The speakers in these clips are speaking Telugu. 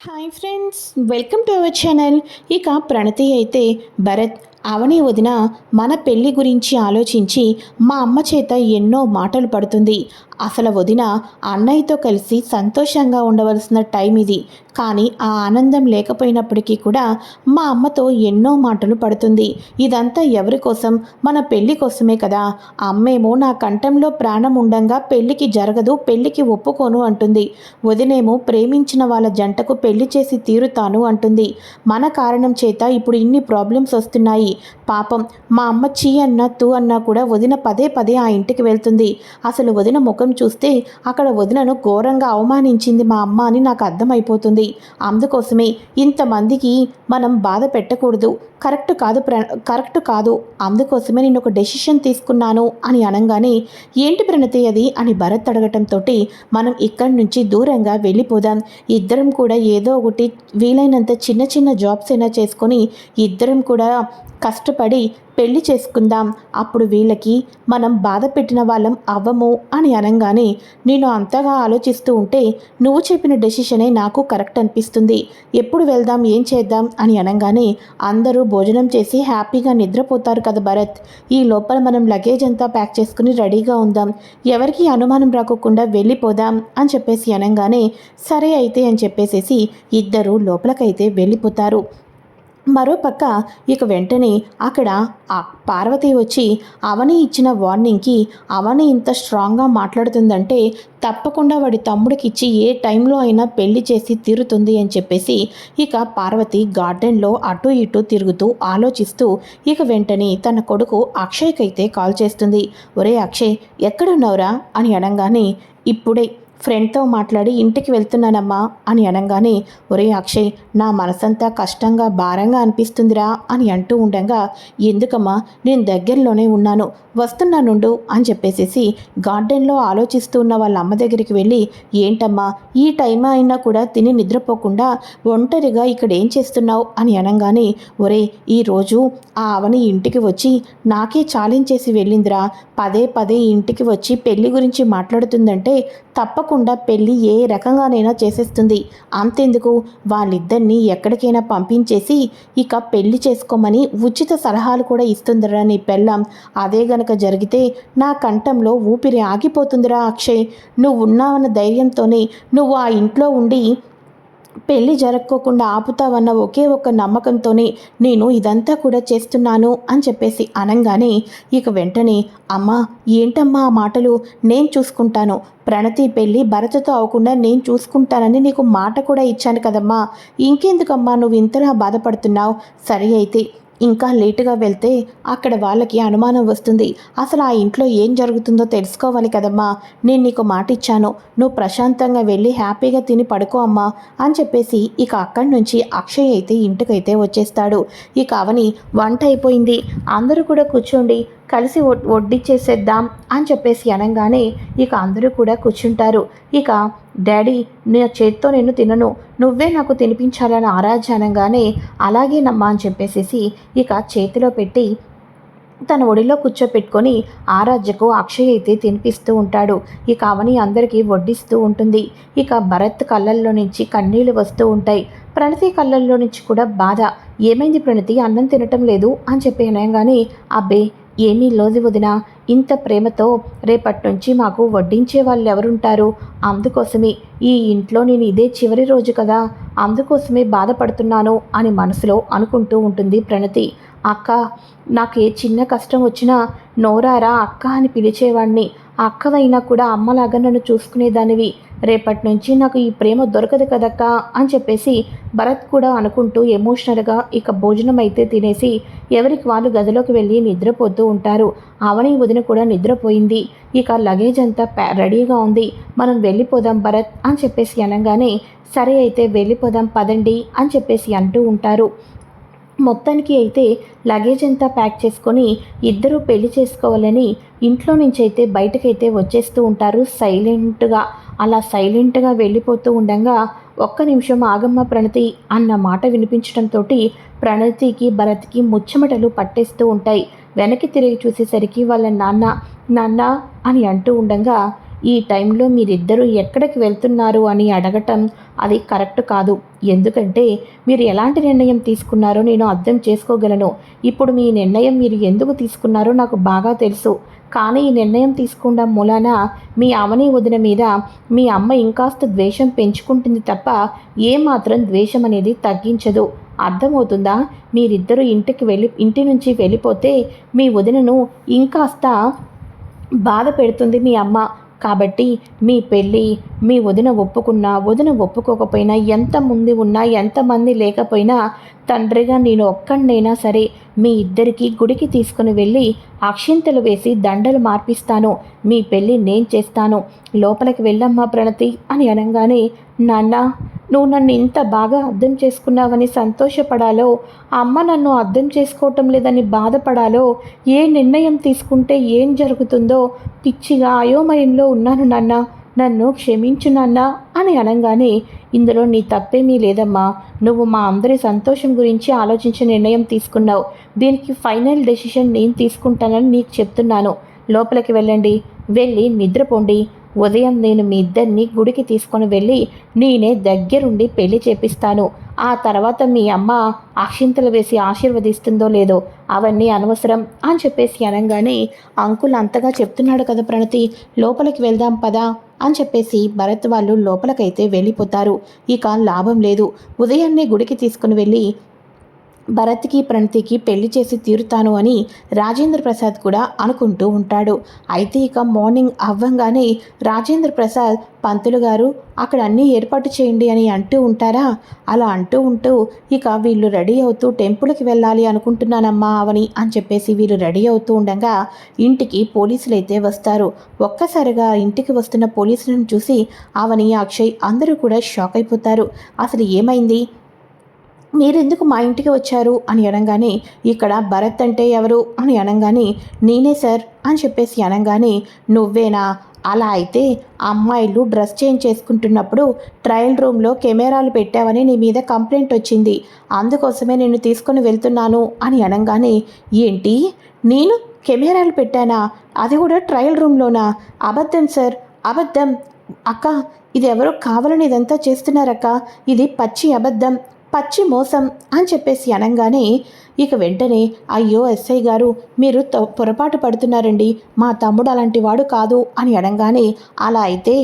Hi friends welcome to our channel ఇక ప్రణతి అయితే భరత్ అవని వదిన మన పెళ్ళి గురించి ఆలోచించి మా అమ్మ చేత ఎన్నో మాటలు పడుతుంది. అసలు వదిన అన్నయ్యతో కలిసి సంతోషంగా ఉండవలసిన టైం ఇది. కానీ ఆ ఆనందం లేకపోయినప్పటికీ కూడా మా అమ్మతో ఎన్నో మాటలు పడుతుంది. ఇదంతా ఎవరి కోసం? మన పెళ్ళి కోసమే కదా. అమ్మేమో నా కంఠంలో ప్రాణం ఉండంగా పెళ్ళికి జరగదు పెళ్ళికి ఒప్పుకోను అంటుంది. వదినేమో ప్రేమించిన వాళ్ళ జంటకు పెళ్ళి చేసి తీరుతాను అంటుంది. మన కారణం చేత ఇప్పుడు ఇన్ని ప్రాబ్లమ్స్ వస్తున్నాయి. పాపం మా అమ్మ చీ అన్న తూ అన్నా కూడా వదిన పదే పదే ఆ ఇంటికి వెళ్తుంది. అసలు వదిన ముఖం చూస్తే అక్కడ వదినను ఘోరంగా అవమానించింది మా అమ్మ అని నాకు అర్థమైపోతుంది. అందుకోసమే ఇంతమందికి మనం బాధ పెట్టకూడదు. కరెక్ట్ కాదు ప్ర కరెక్ట్ కాదు. అందుకోసమే నేను ఒక డెసిషన్ తీసుకున్నాను అని అనగానే ఏంటి ప్రణతి అది? అని భరత్ అడగటంతో మనం ఇక్కడి నుంచి దూరంగా వెళ్ళిపోదాం. ఇద్దరం కూడా ఏదో ఒకటి వీలైనంత చిన్న చిన్న జాబ్స్ అయినా చేసుకొని ఇద్దరం కూడా కష్టపడి పెళ్ళి చేసుకుందాం. అప్పుడు వీళ్ళకి మనం బాధ పెట్టిన వాళ్ళం అవ్వము అని అనగానే నేను అంతగా ఆలోచిస్తూ ఉంటే నువ్వు చెప్పిన డెసిషనే నాకు కరెక్ట్ అనిపిస్తుంది. ఎప్పుడు వెళ్దాం ఏం చేద్దాం? అని అనగానే అందరూ భోజనం చేసి హ్యాపీగా నిద్రపోతారు కదా భరత్. ఈ లోపల మనం లగేజ్ అంతా ప్యాక్ చేసుకుని రెడీగా ఉందాం. ఎవరికి అనుమానం రాకోకుండా వెళ్ళిపోదాం అని చెప్పేసి అనగానే సరే అయితే అని చెప్పేసేసి ఇద్దరు లోపలకైతే వెళ్ళిపోతారు. మరోపక్క ఇక వెంటనే అక్కడ ఆ పార్వతి వచ్చి అవని ఇచ్చిన వార్నింగ్కి అవని ఇంత స్ట్రాంగ్గా మాట్లాడుతుందంటే తప్పకుండా వాడి తమ్ముడికి ఇచ్చి ఏ టైంలో అయినా పెళ్ళి చేసి తీరుతుంది అని చెప్పేసి ఇక పార్వతి గార్డెన్లో అటు ఇటు తిరుగుతూ ఆలోచిస్తూ ఇక వెంటనే తన కొడుకు అక్షయ్కైతే కాల్ చేస్తుంది. ఒరే అక్షయ్ ఎక్కడున్నావురా? అని అనగానే ఇప్పుడే ఫ్రెండ్తో మాట్లాడి ఇంటికి వెళ్తున్నానమ్మా అని అనగానే ఒరే అక్షయ్ నా మనసంతా కష్టంగా భారంగా అనిపిస్తుందిరా అని అంటూ ఉండగా ఎందుకమ్మా నేను దగ్గరలోనే ఉన్నాను వస్తున్నానుండు అని చెప్పేసేసి గార్డెన్లో ఆలోచిస్తూ ఉన్న వాళ్ళ అమ్మ దగ్గరికి వెళ్ళి ఏంటమ్మా ఈ టైం అయినా కూడా తిని నిద్రపోకుండా ఒంటరిగా ఇక్కడ ఏం చేస్తున్నావు? అని అనగానే ఒరే ఈరోజు ఆ అవని ఇంటికి వచ్చి నాకే ఛాలెంజ్ చేసి వెళ్ళిందిరా. పదే పదే ఇంటికి వచ్చి పెళ్ళి గురించి మాట్లాడుతుందంటే తప్పకుండా పెళ్ళి ఏ రకంగానైనా చేసేస్తుంది. అంతెందుకు? వాళ్ళిద్దరినీ ఎక్కడికైనా పంపించేసి ఇక పెళ్ళి చేసుకోమని ఉచిత సలహాలు కూడా ఇస్తుందిరా నీ పెళ్ళం. అదే గనక జరిగితే నా కంఠంలో ఊపిరి ఆగిపోతుందిరా అక్షయ్. నువ్వు ఉన్నావన్న ధైర్యంతోనే నువ్వు ఆ ఇంట్లో ఉండి పెళ్ళి జరక్కోకుండా ఆపుతావన్న ఒకే ఒక్క నమ్మకంతోనే నేను ఇదంతా కూడా చేస్తున్నాను అని చెప్పేసి అనగానే ఇక వెంటనే అమ్మా ఏంటమ్మా ఆ మాటలు? నేను చూసుకుంటాను. ప్రణతి పెళ్ళి భరతతో అవ్వకుండా నేను చూసుకుంటానని నీకు మాట కూడా ఇచ్చాను కదమ్మా. ఇంకెందుకమ్మా నువ్వు ఇంతలా బాధపడుతున్నావు? సరే అయితే ఇంకా లేటుగా వెళ్తే అక్కడ వాళ్ళకి అనుమానం వస్తుంది. అసలు ఆ ఇంట్లో ఏం జరుగుతుందో తెలుసుకోవాలి కదమ్మా. నేను నీకు మాట ఇచ్చాను. నువ్వు ప్రశాంతంగా వెళ్ళి హ్యాపీగా తిని పడుకో అమ్మా అని చెప్పేసి ఇక అక్కడి నుంచి అక్షయ్ అయితే ఇంటికైతే వచ్చేస్తాడు. ఇక అవని వంట అయిపోయింది. అందరూ కూడా కూర్చోండి. కలిసి వడ్డిచ్చేసేద్దాం అని చెప్పేసి అనగానే ఇక అందరూ కూడా కూర్చుంటారు. ఇక డాడీ నా చేత్తో నేను తినను. నువ్వే నాకు తినిపించాలని ఆరాధ్య అనగానే అలాగేనమ్మా అని చెప్పేసేసి ఇక చేతిలో పెట్టి తన ఒడిలో కూర్చోపెట్టుకొని ఆరాధ్యకు అక్షయ్ అయితే తినిపిస్తూ ఉంటాడు. ఇక అవని అందరికీ వడ్డిస్తూ ఉంటుంది. ఇక భరత్ కళ్ళల్లో నుంచి కన్నీళ్ళు వస్తూ ఉంటాయి. ప్రణతి కళ్ళల్లో నుంచి కూడా బాధ. ఏమైంది ప్రణతి? అన్నం తినటం లేదు అని చెప్పి అనగానే అబ్బే ఏమీ లోది వదిన. ఇంత ప్రేమతో రేపటి నుంచి మాకు వడ్డించే వాళ్ళు ఎవరుంటారు అందుకోసమే ఈ ఇంట్లో నేను ఇదే చివరి రోజు కదా. అందుకోసమే బాధపడుతున్నాను అని మనసులో అనుకుంటూ ఉంటుంది ప్రణతి. అక్క నాకు ఏ చిన్న కష్టం వచ్చినా నోరారా అక్క అని పిలిచేవాడిని అక్కవైనా కూడా అమ్మలాగా నన్ను చూసుకునేదానివి. రేపటి నుంచి నాకు ఈ ప్రేమ దొరకదు కదక్క అని చెప్పేసి భరత్ కూడా అనుకుంటూ ఎమోషనల్గా ఇక భోజనం అయితే తినేసి ఎవరికి వాళ్ళు గదిలోకి వెళ్ళి నిద్రపోతూ ఉంటారు. అవని వదిన కూడా నిద్రపోయింది. ఇక లగేజ్ అంతా రెడీగా ఉంది. మనం వెళ్ళిపోదాం భరత్ అని చెప్పేసి అనగానే సరే అయితే వెళ్ళిపోదాం పదండి అని చెప్పేసి అంటూ ఉంటారు. మొత్తానికి అయితే లగేజ్ అంతా ప్యాక్ చేసుకొని ఇద్దరూ పెళ్ళి చేసుకోవాలని ఇంట్లో నుంచి అయితే బయటకైతే వచ్చేస్తూ ఉంటారు సైలెంట్గా. అలా సైలెంట్గా వెళ్ళిపోతూ ఉండగా ఒక్క నిమిషం ఆగమ్మ ప్రణతి అన్న మాట వినిపించడంతో ప్రణతికి భరత్కి ముచ్చమటలు పట్టేస్తూ ఉంటాయి. వెనక్కి తిరిగి చూసేసరికి వాళ్ళ నాన్న నాన్న అని అంటూ ఉండగా ఈ టైంలో మీరిద్దరూ ఎక్కడికి వెళ్తున్నారు అని అడగటం అది కరెక్ట్ కాదు. ఎందుకంటే మీరు ఎలాంటి నిర్ణయం తీసుకున్నారో నేను అర్థం చేసుకోగలను. ఇప్పుడు మీ నిర్ణయం మీరు ఎందుకు తీసుకున్నారో నాకు బాగా తెలుసు. కానీ ఈ నిర్ణయం తీసుకోవడం మూలాన మీ అవని వదిన మీద మీ అమ్మ ఇంకాస్త ద్వేషం పెంచుకుంటుంది తప్ప ఏమాత్రం ద్వేషం అనేది తగ్గించదు. అర్థమవుతుందా? మీరిద్దరూ ఇంటికి వెళ్ళి ఇంటి నుంచి వెళ్ళిపోతే మీ వదినను ఇంకాస్త బాధ పెడుతుంది మీ అమ్మ. కాబట్టి మీ పెళ్ళి మీ వదిన ఒప్పుకున్నా వదిన ఒప్పుకోకపోయినా ఎంతమంది ఉన్నా ఎంతమంది లేకపోయినా తండ్రిగా నేను ఒక్కడినైనా సరే మీ ఇద్దరికి గుడికి తీసుకుని వెళ్ళి అక్షింతలు వేసి దండలు మార్పిస్తాను. మీ పెళ్ళి నేను చేస్తాను. లోపలికి వెళ్ళమ్మా ప్రణతి అని అనగానే నాన్న నువ్వు నన్ను ఇంత బాగా అర్థం చేసుకున్నావని సంతోషపడాలో అమ్మ నన్ను అర్థం చేసుకోవటం లేదని బాధపడాలో ఏ నిర్ణయం తీసుకుంటే ఏం జరుగుతుందో పిచ్చిగా అయోమయంలో ఉన్నాను నాన్న. నన్ను క్షమించు నాన్న అని అనగానే ఇందులో నీ తప్పేమీ లేదమ్మా. నువ్వు మా అందరి సంతోషం గురించి ఆలోచించే నిర్ణయం తీసుకున్నావు. దీనికి ఫైనల్ డెసిషన్ నేను తీసుకుంటానని నీకు చెప్తున్నాను. లోపలికి వెళ్ళండి. వెళ్ళి నిద్రపోండి. ఉదయం నేను మీ ఇద్దరిని గుడికి తీసుకొని వెళ్ళి నేనే దగ్గరుండి పెళ్ళి చేపిస్తాను. ఆ తర్వాత మీ అమ్మ అక్షింతలు వేసి ఆశీర్వదిస్తుందో లేదో అవన్నీ అనవసరం అని చెప్పేసి అనగానే అంకుల్ అంతగా చెప్తున్నాడు కదా ప్రణతి లోపలికి వెళ్దాం పదా అని చెప్పేసి భరత్ వాళ్ళు లోపలికైతే వెళ్ళిపోతారు. ఇక లాభం లేదు. ఉదయాన్నే గుడికి తీసుకుని వెళ్ళి భరత్కి ప్రణతికి పెళ్ళి చేసి తీరుతాను అని రాజేంద్ర ప్రసాద్ కూడా అనుకుంటూ ఉంటాడు. అయితే ఇక మార్నింగ్ అవ్వంగానే రాజేంద్ర ప్రసాద్ పంతులు గారు అక్కడ అన్నీ ఏర్పాటు చేయండి అని అంటూ ఉంటారా? అలా అంటూ ఉంటూ ఇక వీళ్ళు రెడీ అవుతూ టెంపుల్కి వెళ్ళాలి అనుకుంటున్నానమ్మా అవని అని చెప్పేసి వీళ్ళు రెడీ అవుతూ ఉండగా ఇంటికి పోలీసులు అయితే వస్తారు. ఒక్కసారిగా ఇంటికి వస్తున్న పోలీసులను చూసి అవని అక్షయ్ అందరూ కూడా షాక్ అయిపోతారు. అసలు ఏమైంది? మీరెందుకు మా ఇంటికి వచ్చారు? అని అనగానే ఇక్కడ భరత్ అంటే ఎవరు? అని అనగానే నేనే సార్ అని చెప్పేసి అనగానే నువ్వేనా? అలా అయితే అమ్మాయిలు డ్రెస్ చేంజ్ చేసుకుంటున్నప్పుడు ట్రయల్ రూమ్లో కెమెరాలు పెట్టావని నీ మీద కంప్లైంట్ వచ్చింది. అందుకోసమే నేను తీసుకొని వెళ్తున్నాను అని అనగానే ఏంటి? నేను కెమెరాలు పెట్టానా? అది కూడా ట్రయల్ రూమ్లోనా? అబద్ధం సార్ అబద్ధం. అక్క ఇది ఎవరో కావాలని ఇదంతా చేస్తున్నారక్క. ఇది పచ్చి అబద్ధం. పచ్చి మోసం అని చెప్పేసి అనగానే ఇక వెంటనే అయ్యో ఎస్ఐ గారు మీరు త- పొరపాటు పడుతున్నారండి. మా తమ్ముడు అలాంటి వాడు కాదు అని అనగానే అలా అయితే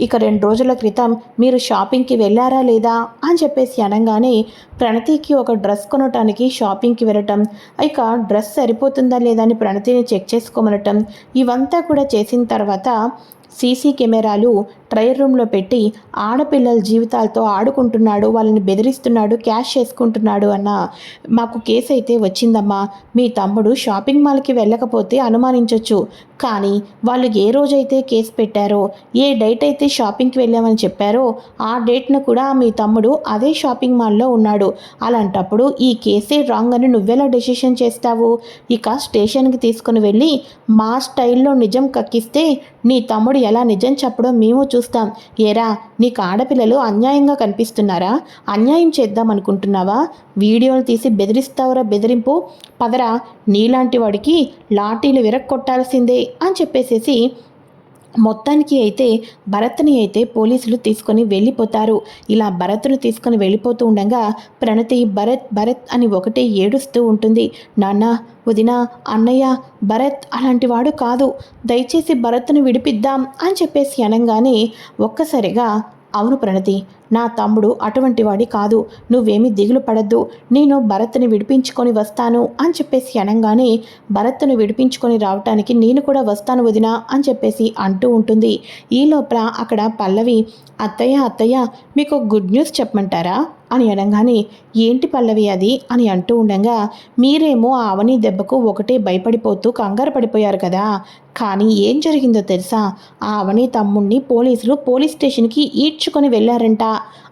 ఇక రెండు రోజుల క్రితం మీరు షాపింగ్కి వెళ్ళారా లేదా అని చెప్పేసి అనగానే ప్రణతికి ఒక డ్రెస్ కొనటానికి షాపింగ్కి వెళ్ళటం ఇక డ్రెస్ సరిపోతుందా లేదా అని ప్రణతిని చెక్ చేసుకోమనటం ఇవంతా కూడా చేసిన తర్వాత సీసీ కెమెరాలు ట్రయల్ రూమ్లో పెట్టి ఆడపిల్లల జీవితాలతో ఆడుకుంటున్నాడు వాళ్ళని బెదిరిస్తున్నాడు క్యాష్ చేసుకుంటున్నాడు అన్న మాకు కేసు అయితే వచ్చిందమ్మా. మీ తమ్ముడు షాపింగ్ మాల్కి వెళ్ళకపోతే అనుమానించవచ్చు కానీ వాళ్ళు ఏ రోజైతే కేసు పెట్టారో ఏ డేట్ అయితే షాపింగ్కి వెళ్ళామని చెప్పారో ఆ డేట్ను కూడా మీ తమ్ముడు అదే షాపింగ్ మాల్లో ఉన్నాడు. అలాంటప్పుడు ఈ కేసే రాంగ్ అని నువ్వెలా డెసిషన్ చేస్తావు? ఇక స్టేషన్కి తీసుకుని వెళ్ళి మా స్టైల్లో నిజం కక్కిస్తే నీ తమ్ముడు ఎలా నిజం చెప్పడో మేము చూస్తాం. ఏరా నీకు ఆడపిల్లలు అన్యాయంగా కనిపిస్తున్నారా? అన్యాయం చేద్దాం అనుకుంటున్నావా? వీడియోలు తీసి బెదిరిస్తావురా బెదిరింపు. పదరా నీలాంటి వాడికి లాఠీలు విరక్కొట్టాల్సిందే. అని చెప్పేసేసి మొత్తానికి అయితే భరత్ని అయితే పోలీసులు తీసుకొని వెళ్ళిపోతారు. ఇలా భరత్ను తీసుకొని వెళ్ళిపోతూ ఉండగా ప్రణతి భరత్ భరత్ అని ఒకటే ఏడుస్తూ ఉంటుంది. నాన్న వదిన అన్నయ్య భరత్ అలాంటి వాడు కాదు. దయచేసి భరత్ను విడిపిద్దాం అని చెప్పేసి అనగానే ఒక్కసారిగా అవును ప్రణతి నా తమ్ముడు అటువంటి వాడి కాదు. నువ్వేమీ దిగులు పడద్దు. నేను భరత్ని విడిపించుకొని వస్తాను అని చెప్పేసి అనగానే భరత్ను విడిపించుకొని రావటానికి నేను కూడా వస్తాను వదినా అని చెప్పేసి అంటూ ఉంటుంది. ఈ లోపల అక్కడ పల్లవి అత్తయ్య అత్తయ్య మీకు గుడ్ న్యూస్ చెప్పమంటారా? అని అనగానే ఏంటి పల్లవి అది? అని అంటూ ఉండగా మీరేమో ఆ అవని దెబ్బకు ఒకటే భయపడిపోతూ కంగారు పడిపోయారు కదా! కానీ ఏం జరిగిందో తెలుసా? ఆ అవని తమ్ముణ్ణి పోలీసులు పోలీస్ స్టేషన్కి ఈడ్చుకొని వెళ్ళారంట!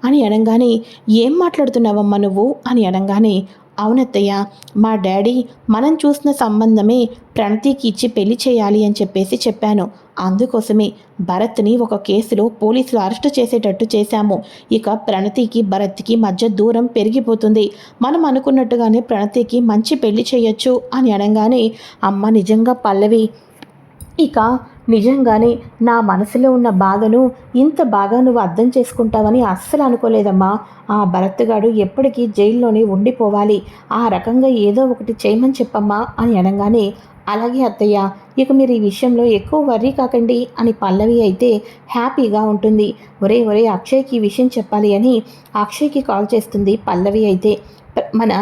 అని అనగానే ఏం మాట్లాడుతున్నావమ్మా నువ్వు? అని అనగానే అవునత్తయ్య మా డాడీ మనం చూసిన సంబంధమే ప్రణతికి ఇచ్చి పెళ్ళి చేయాలి అని చెప్పేసి చెప్పాను. అందుకోసమే భరత్ని ఒక కేసులో పోలీసులు అరెస్టు చేసేటట్టు చేశాము. ఇక ప్రణతికి భరత్కి మధ్య దూరం పెరిగిపోతుంది. మనం అనుకున్నట్టుగానే ప్రణతికి మంచి పెళ్ళి చేయొచ్చు అని అనగానే అమ్మ నిజంగా పల్లవి ఇక నిజంగానే నా మనసులో ఉన్న బాధను ఇంత బాగా నువ్వు అర్థం చేసుకుంటావని అస్సలు అనుకోలేదమ్మా. ఆ భరత్గాడు ఎప్పటికీ జైల్లోనే ఉండిపోవాలి. ఆ రకంగా ఏదో ఒకటి చేయమని చెప్పమ్మా అని అనగానే అలాగే అత్తయ్య ఇక మీరు ఈ విషయంలో ఎక్కువ వర్రీ కాకండి అని పల్లవి అయితే హ్యాపీగా ఉంటుంది. ఒరే ఒరే అక్షయ్కి ఈ విషయం చెప్పాలి అని అక్షయ్కి కాల్ చేస్తుంది పల్లవి అయితే. మన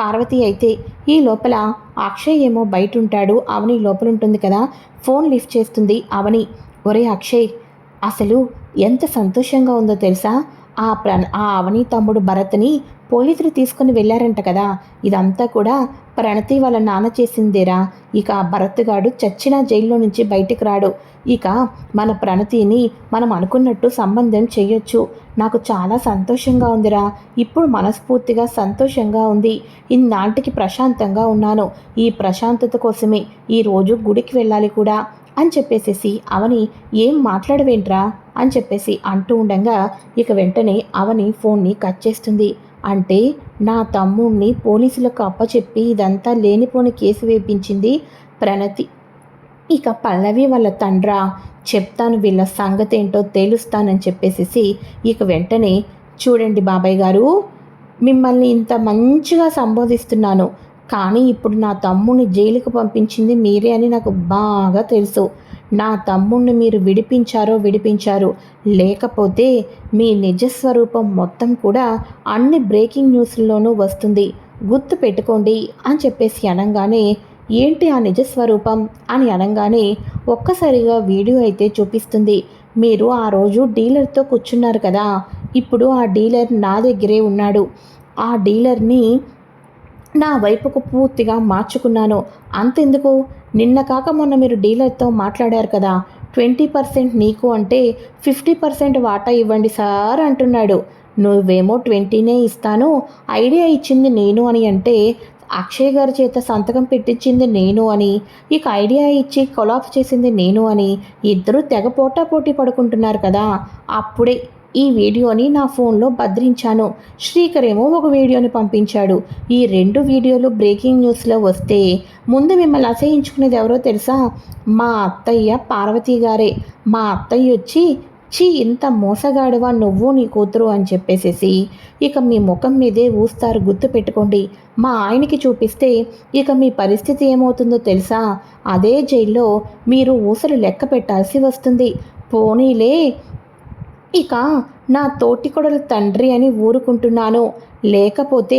పార్వతి అయితే ఈ లోపల అక్షయ్ ఏమో బయట ఉంటాడు అవని లోపల ఉంటుంది కదా. ఫోన్ లిఫ్ట్ చేస్తుంది అవని. ఒరే అక్షయ్ అసలు ఎంత సంతోషంగా ఉందో తెలుసా? ఆ ప్ర ఆ అవని తమ్ముడు భరత్ని పోలీసులు తీసుకుని వెళ్ళారంట కదా. ఇదంతా కూడా ప్రణతి వాళ్ళ నాన్న చేసిందేరా. ఇక భరత్గాడు చచ్చిన జైల్లో నుంచి బయటికి రాడు. ఇక మన ప్రణతిని మనం అనుకున్నట్టు సంబంధం చేయొచ్చు. నాకు చాలా సంతోషంగా ఉందిరా. ఇప్పుడు మనస్ఫూర్తిగా సంతోషంగా ఉంది. ఇన్నాటికి ప్రశాంతంగా ఉన్నాను. ఈ ప్రశాంతత కోసమే ఈరోజు గుడికి వెళ్ళాలి కూడా. అని చెప్పేసేసి అవని ఏం మాట్లాడవేంట్రా? అని చెప్పేసి అంటూ ఉండగా ఇక వెంటనే అవని ఫోన్ని కట్ చేస్తుంది. అంటే నా తమ్ముణ్ణి పోలీసులకు అప్పచెప్పి ఇదంతా లేనిపోని కేసు వేపించింది ప్రణతి. ఇక పల్లవి వాళ్ళ తండ్రా చెప్తాను వీళ్ళ సంగతి ఏంటో తేలుస్తానని చెప్పేసేసి ఇక వెంటనే చూడండి బాబాయ్ గారు మిమ్మల్ని ఇంత మంచిగా సంబోధిస్తున్నాను. కానీ ఇప్పుడు నా తమ్ముడిని జైలుకు పంపించింది మీరే అని నాకు బాగా తెలుసు. నా తమ్ముణ్ణి మీరు విడిపించారో విడిపించారు. లేకపోతే మీ నిజస్వరూపం మొత్తం కూడా అన్ని బ్రేకింగ్ న్యూస్లోనూ వస్తుంది. గుర్తు పెట్టుకోండి అని చెప్పేసి అనగానే ఏంటి ఆ నిజస్వరూపం అని అనగానే ఒక్కసారిగా వీడియో అయితే చూపిస్తుంది. మీరు ఆ రోజు డీలర్తో కూర్చున్నారు కదా ఇప్పుడు ఆ డీలర్ నా దగ్గరే ఉన్నాడు. ఆ డీలర్ని నా వైపుకు పూర్తిగా మార్చుకున్నాను. అంతెందుకు? నిన్న కాక మొన్న మీరు డీలర్తో మాట్లాడారు కదా. ట్వంటీ పర్సెంట్ నీకు అంటే ఫిఫ్టీ పర్సెంట్ వాటా ఇవ్వండి సార్ అంటున్నాడు. నువ్వేమో ట్వంటీనే ఇస్తాను. ఐడియా ఇచ్చింది నేను అని అంటే అక్షయ్ గారి చేత సంతకం పెట్టించింది నేను అని ఇక ఐడియా ఇచ్చి కొలాప్ చేసింది నేను అని. ఇద్దరు తెగ పోటా పోటీ పడుకుంటున్నారు కదా. అప్పుడే ఈ వీడియోని నా ఫోన్లో భద్రించాను. శ్రీకర్ ఏమో ఒక వీడియోని పంపించాడు. ఈ రెండు వీడియోలు బ్రేకింగ్ న్యూస్లో వస్తే ముందు మిమ్మల్ని అసహించుకునేది ఎవరో తెలుసా? మా అత్తయ్య పార్వతి గారే. మా అత్తయ్య వచ్చి చీ ఇంత మోసగాడువా నువ్వు నీ కూతురు అని చెప్పేసేసి ఇక మీ ముఖం మీదే ఊస్తారు గుర్తు పెట్టుకోండి. మా ఆయనకి చూపిస్తే ఇక మీ పరిస్థితి ఏమవుతుందో తెలుసా? అదే జైల్లో మీరు ఊసలు లెక్క పెట్టాల్సి వస్తుంది. పోనీలే ఇక నా తోటికొడల తండ్రి అని ఊరుకుంటున్నాను. లేకపోతే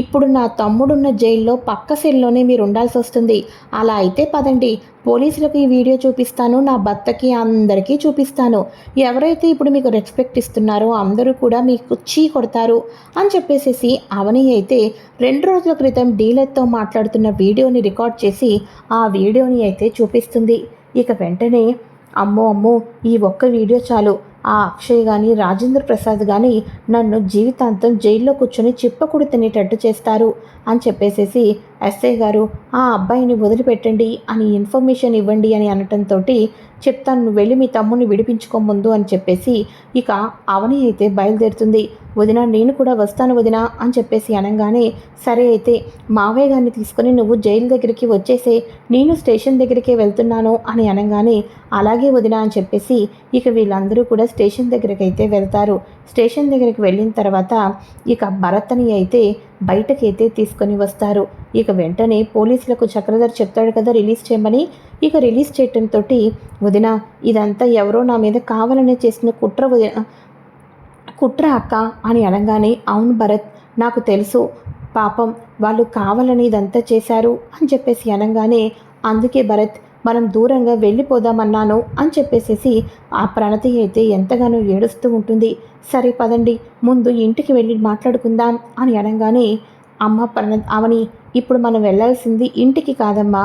ఇప్పుడు నా తమ్ముడున్న జైల్లో పక్క సెల్లోనే మీరు ఉండాల్సి వస్తుంది. అలా అయితే పదండి. పోలీసులకు ఈ వీడియో చూపిస్తాను. నా భర్తకి అందరికీ చూపిస్తాను. ఎవరైతే ఇప్పుడు మీకు రెస్పెక్ట్ ఇస్తున్నారో అందరూ కూడా మీకు చీ కొడతారు అని చెప్పేసేసి అవని అయితే రెండు రోజుల క్రితం డీలర్తో మాట్లాడుతున్న వీడియోని రికార్డ్ చేసి ఆ వీడియోని అయితే చూపిస్తుంది. ఇక వెంటనే అమ్మో అమ్మో ఈ ఒక్క వీడియో చాలు. ఆ అక్షయ్ కానీ రాజేంద్ర ప్రసాద్ కానీ నన్ను జీవితాంతం జైల్లో కూర్చొని చిప్పకుడి తినేటట్టు చేస్తారు అని చెప్పేసేసి ఎస్ఐ గారు ఆ అబ్బాయిని వదిలిపెట్టండి అని ఇన్ఫర్మేషన్ ఇవ్వండి అని అనటంతో చెప్తాను నువ్వు వెళ్ళి మీ తమ్ముని విడిపించుకో ముందు అని చెప్పేసి ఇక అవని అయితే బయలుదేరుతుంది. వదిన నేను కూడా వస్తాను వదిన అని చెప్పేసి అనగానే సరే అయితే మావయ్య గారిని తీసుకొని నువ్వు జైలు దగ్గరికి వచ్చేసే నేను స్టేషన్ దగ్గరికే వెళ్తున్నాను అని అనగానే అలాగే వదిన అని చెప్పేసి ఇక వీళ్ళందరూ కూడా స్టేషన్ దగ్గరికి అయితే వెళ్తారు. స్టేషన్ దగ్గరికి వెళ్ళిన తర్వాత ఇక భరత్ని అయితే బయటకైతే తీసుకొని వస్తారు. ఇక వెంటనే పోలీసులకు చక్రధర్ చెప్తాడు కదా రిలీజ్ చేయమని. ఇక రిలీజ్ చేయటంతో వదిన ఇదంతా ఎవరో నా మీద కావాలనే చేసిన కుట్ర వదిన కుట్ర అక్క అని అనగానే అవును భరత్ నాకు తెలుసు. పాపం వాళ్ళు కావాలని ఇదంతా చేశారు అని చెప్పేసి అనగానే అందుకే భరత్ మనం దూరంగా వెళ్ళిపోదామన్నాను అని చెప్పేసేసి ఆ ప్రణతి అయితే ఎంతగానో ఏడుస్తూ ఉంటుంది. సరే పదండి ముందు ఇంటికి వెళ్ళి మాట్లాడుకుందాం అని అనగానే అమ్మ ప్రణ్ అవని ఇప్పుడు మనం వెళ్ళాల్సింది ఇంటికి కాదమ్మా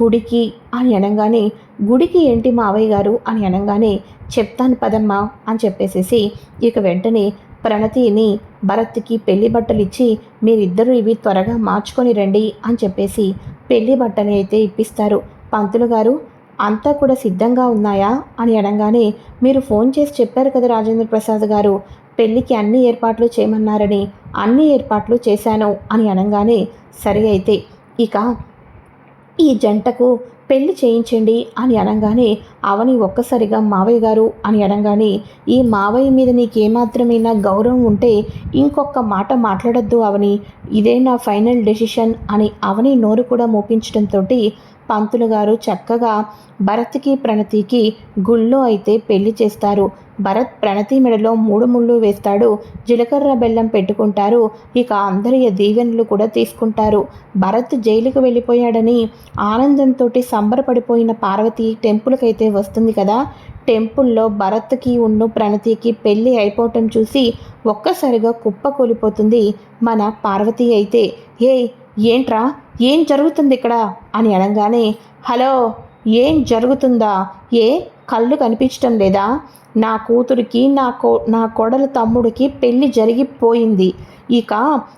గుడికి అని అనగానే గుడికి ఏంటి మావయ్య గారు అని అనగానే చెప్తాను పదమ్మా అని చెప్పేసేసి ఇక వెంటనే ప్రణతిని భరత్కి పెళ్ళి బట్టలు ఇచ్చి మీరిద్దరూ ఇవి త్వరగా మార్చుకొని రండి అని చెప్పేసి పెళ్ళి బట్టలు అయితే ఇప్పిస్తారు. పంతులు గారు అంతా కూడా సిద్ధంగా ఉన్నాయా? అని అనగానే మీరు ఫోన్ చేసి చెప్పారు కదా రాజేంద్ర ప్రసాద్ గారు పెళ్ళికి అన్ని ఏర్పాట్లు చేయమన్నారని అన్ని ఏర్పాట్లు చేశాను అని అనగానే సరే అయితే ఇక ఈ జంటకు పెళ్ళి చేయించండి అని అనగానే అవని ఒక్కసారిగా మావయ్య గారు అని అనగానే ఈ మావయ్య మీద నీకేమాత్రమైనా గౌరవం ఉంటే ఇంకొక మాట మాట్లాడొద్దు అవని ఇదే నా ఫైనల్ డెసిషన్ అని అవని నోరు కూడా మోపించడంతో పంతులు గారు చక్కగా భరత్కి ప్రణతికి గుళ్ళో అయితే పెళ్ళి చేస్తారు. భరత్ ప్రణతి మెడలో మూడు ముళ్ళు వేస్తాడు. జీలకర్ర బెల్లం పెట్టుకుంటారు. ఇక అందరి దీవెనలు కూడా తీసుకుంటారు. భరత్ జైలుకు వెళ్ళిపోయాడని ఆనందంతో సంబరపడిపోయిన పార్వతి టెంపుల్కి అయితే వస్తుంది కదా. టెంపుల్లో భరత్కి ఉన్ను ప్రణతికి పెళ్ళి అయిపోవటం చూసి ఒక్కసారిగా కుప్ప కూలిపోతుంది మన పార్వతి అయితే. ఏ ఏంట్రా? ఏం జరుగుతుంది ఇక్కడ అని అనగానే హలో ఏం జరుగుతుందా? ఏ? కళ్ళు కనిపించటం లేదా? నా కూతురికి నా కో నా కొడల తమ్ముడికి పెళ్ళి జరిగిపోయింది. ఇక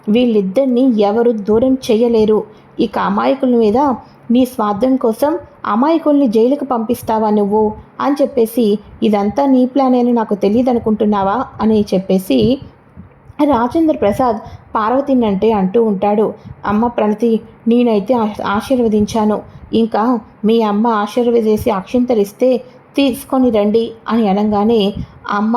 వీళ్ళిద్దరిని ఎవరు దూరం చేయలేరు ఇక అమాయకుల మీద నీ స్వార్థం కోసం అమాయకుల్ని జైలుకు పంపిస్తావా నువ్వు? అని చెప్పేసి ఇదంతా నీ ప్లాన్ అని నాకు తెలియదు అనుకుంటున్నావా అని చెప్పేసి రాజేంద్ర ప్రసాద్ పార్వతిని అంటే అంటూ ఉంటాడు. అమ్మ ప్రణతి నేనైతే ఆశీర్వదించాను. ఇంకా మీ అమ్మ ఆశీర్వదేసి అక్షింతలిస్తే తీసుకొని రండి అని అనగానే అమ్మ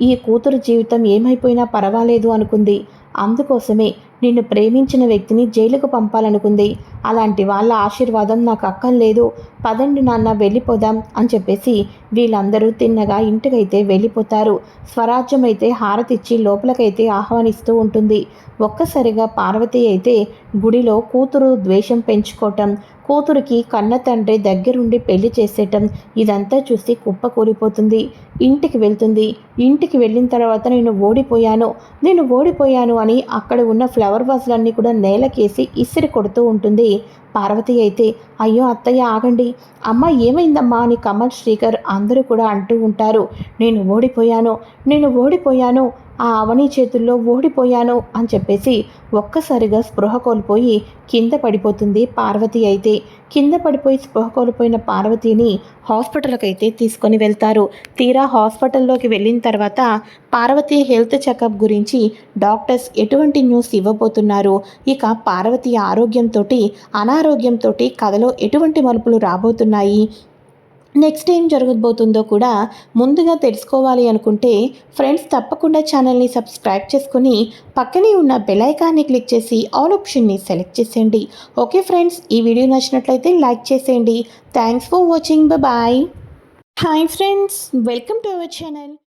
ఈ కూతురు జీవితం ఏమైపోయినా పర్వాలేదు అనుకుంది. అందుకోసమే నిన్ను ప్రేమించిన వ్యక్తిని జైలుకు పంపాలనుకుంది. అలాంటి వాళ్ళ ఆశీర్వాదం నాకు అక్కం లేదు పదండి నాన్న వెళ్ళిపోదాం అని చెప్పేసి వీళ్ళందరూ తిన్నగా ఇంటికైతే వెళ్ళిపోతారు. స్వరాజ్యం అయితే హారతిచ్చి లోపలకైతే ఆహ్వానిస్తూ ఉంటుంది. ఒక్కసారిగా పార్వతి అయితే గుడిలో కూతురు ద్వేషం పెంచుకోవటం కూతురికి కన్న తండ్రి దగ్గరుండి పెళ్ళి చేసేయటం ఇదంతా చూసి కుప్ప కూలిపోతుంది. ఇంటికి వెళ్తుంది. ఇంటికి వెళ్ళిన తర్వాత నేను ఓడిపోయాను. నేను ఓడిపోయాను అని అక్కడ ఉన్న ఫ్లవర్ వాజులన్నీ కూడా నేలకేసి ఇసిరి కొడుతూ ఉంటుంది. పార్వతి అయితే అయ్యో అత్తయ్య ఆగండి. అమ్మ ఏమైందమ్మా? అని కమల్ శ్రీకర్ అందరూ కూడా అంటూ ఉంటారు. నేను ఓడిపోయాను. నేను ఓడిపోయాను. ఆ అవని చేతుల్లో ఓడిపోయాను అని చెప్పేసి ఒక్కసారిగా స్పృహ కోల్పోయి కింద పడిపోతుంది పార్వతి అయితే. కింద పడిపోయి స్పృహ కోల్పోయిన పార్వతిని హాస్పిటల్కి అయితే తీసుకొని వెళ్తారు. తీరా హాస్పిటల్లోకి వెళ్ళిన తర్వాత పార్వతి హెల్త్ చెకప్ గురించి డాక్టర్స్ ఎటువంటి న్యూస్ ఇవ్వబోతున్నారు? ఇక పార్వతి ఆరోగ్యంతో అనారోగ్యంతో కథలో ఎటువంటి మలుపులు రాబోతున్నాయి? నెక్స్ట్ ఏం జరగబోతుందో కూడా ముందుగా తెలుసుకోవాలి అనుకుంటే ఫ్రెండ్స్ తప్పకుండా ఛానల్ని సబ్స్క్రైబ్ చేసుకుని పక్కనే ఉన్న బెలైకాన్ని క్లిక్ చేసి ఆల్ ఆప్షన్ని సెలెక్ట్ చేసేయండి. ఓకే ఫ్రెండ్స్ ఈ వీడియో నచ్చినట్లయితే లైక్ చేసేయండి. Thanks for watching. Bye. Hi friends welcome to our channel.